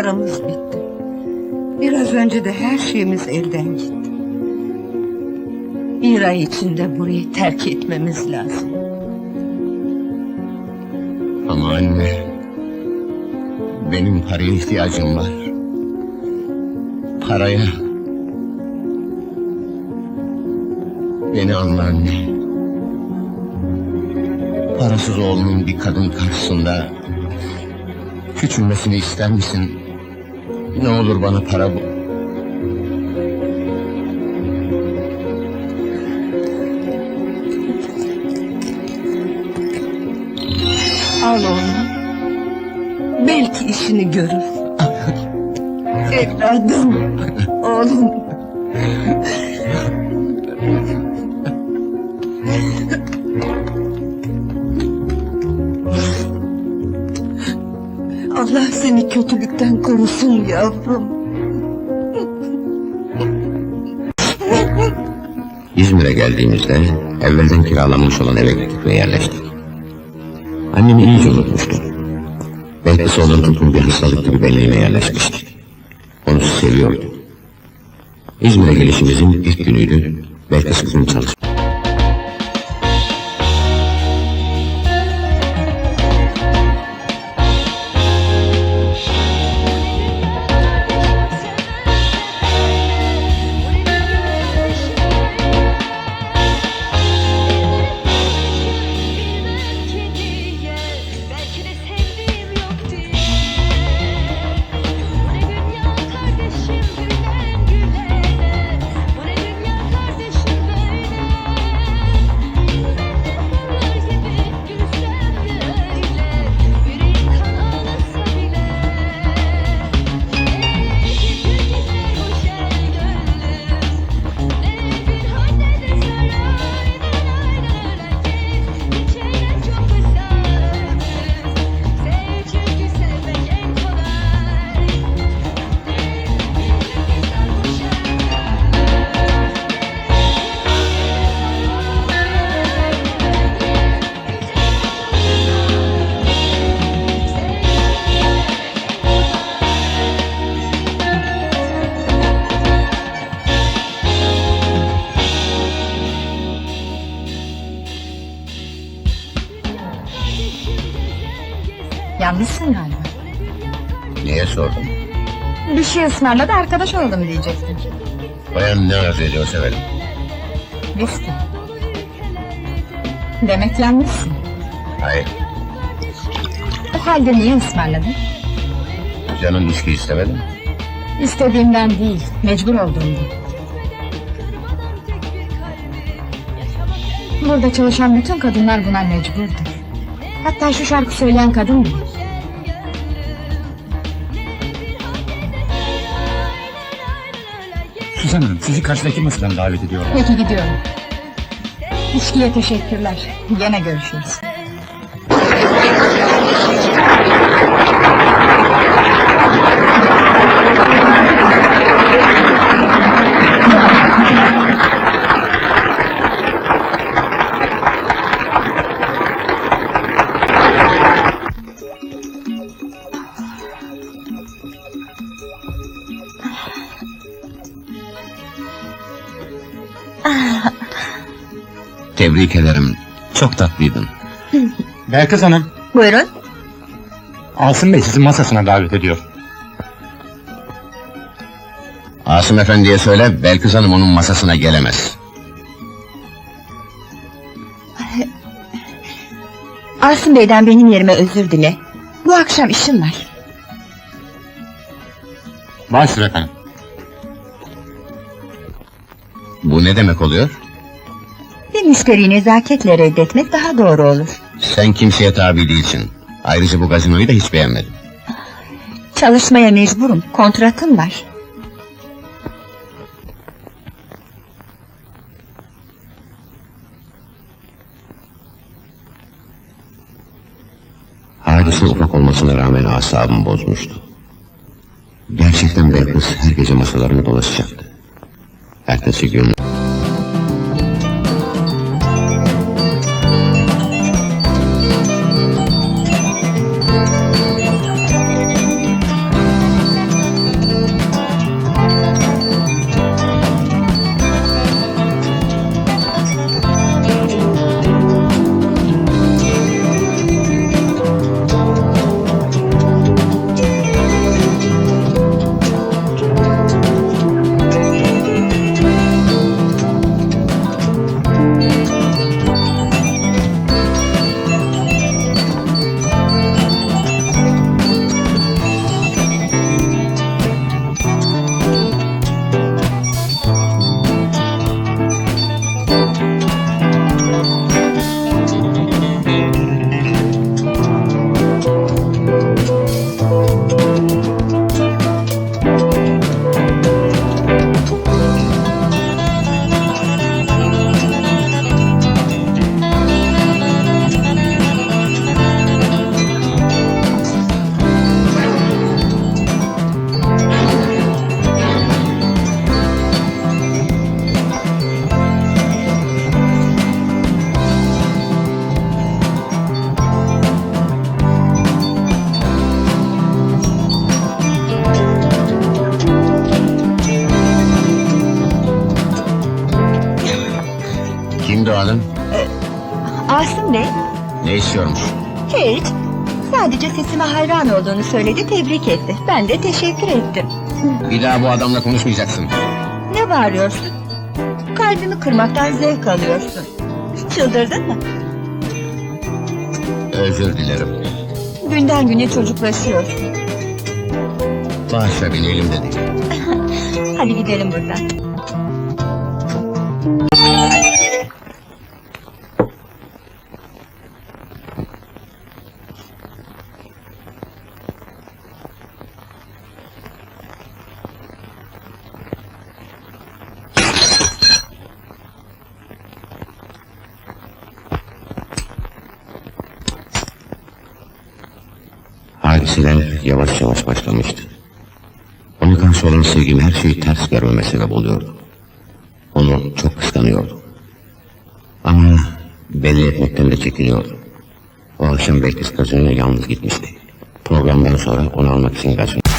Paramız bitti. Biraz önce de her şeyimiz elden gitti. Bir ay içinde burayı terk etmemiz lazım. Ama anne... Benim paraya ihtiyacım var. Paraya... Beni anla anne. Parasız oğlunun bir kadın karşısında... Küçülmesini ister misin? Ne olur bana para bul. Al onu. Belki işini görür. Evladım, oğlum. Seni kötülükten korusun yavrum. İzmir'e geldiğimizde evvelden kiralanmış olan eve gittik ve yerleştik. Annemi iyice unutmuştum. Belki onun tutun bir hastalık gibi benliğime yerleşmişti. Onu seviyordum. İzmir'e gelişimizin ilk günüydü. Belki kızım çalış. Yalnızsın galiba. Niye sordun? Bir şey ısmarla da arkadaş olalım diyecektin. Bayan ne arzu ediyor severim. Viski. Demek yalnızsın. Hayır, O halde niye ısmarladın? canın içki istemedi mi? İstediğimden değil, mecbur olduğumdan. Burada çalışan bütün kadınlar buna mecburdur. Hatta şu şarkı söyleyen kadın bile. Suzan Hanım sizi karşıdaki masadan davet ediyorum. Peki gidiyorum. İçkiye teşekkürler. Gene görüşürüz. Tebrik ederim. Çok tatlıydın. Belkıs Hanım, Buyurun. Asım Bey sizi masasına davet ediyor. Asım Efendi'ye söyle, Belkıs Hanım onun masasına gelemez. Asım Bey'den benim yerime özür dile. Bu akşam işim var. Başsır efendim. Bu ne demek oluyor? Müşteriyi nezaketle reddetmek daha doğru olur. Sen kimseye tabi değilsin. Ayrıca bu gazinoyu da hiç beğenmedim. Çalışmaya mecburum. Kontratım var. Hadise ufak olmasına rağmen asabımı bozmuştu. Gerçekten Belkıs her gece masalarını dolaşacaktı. Ertesi gün Asım Bey, Ne istiyormuş? hiç. Sadece sesime hayran olduğunu söyledi, tebrik etti. Ben de teşekkür ettim. Bir daha bu adamla konuşmayacaksın. Ne bağırıyorsun? Kalbimi kırmaktan zevk alıyorsun. Çıldırdın mı? Özür dilerim. Günden güne çocuklaşıyorsun. Bağışla beni elimde değil. Hadi gidelim buradan. Hadiseler yavaş yavaş başlamıştı. Ona karşı olan sevgim her şeyi ters görmeme sebep oluyordu. Onu çok kıskanıyordum. Ama belli etmekten de çekiniyordum. O akşam belki stajyerine yalnız gitmişti. Programdan sonra onu almak için kaçmış.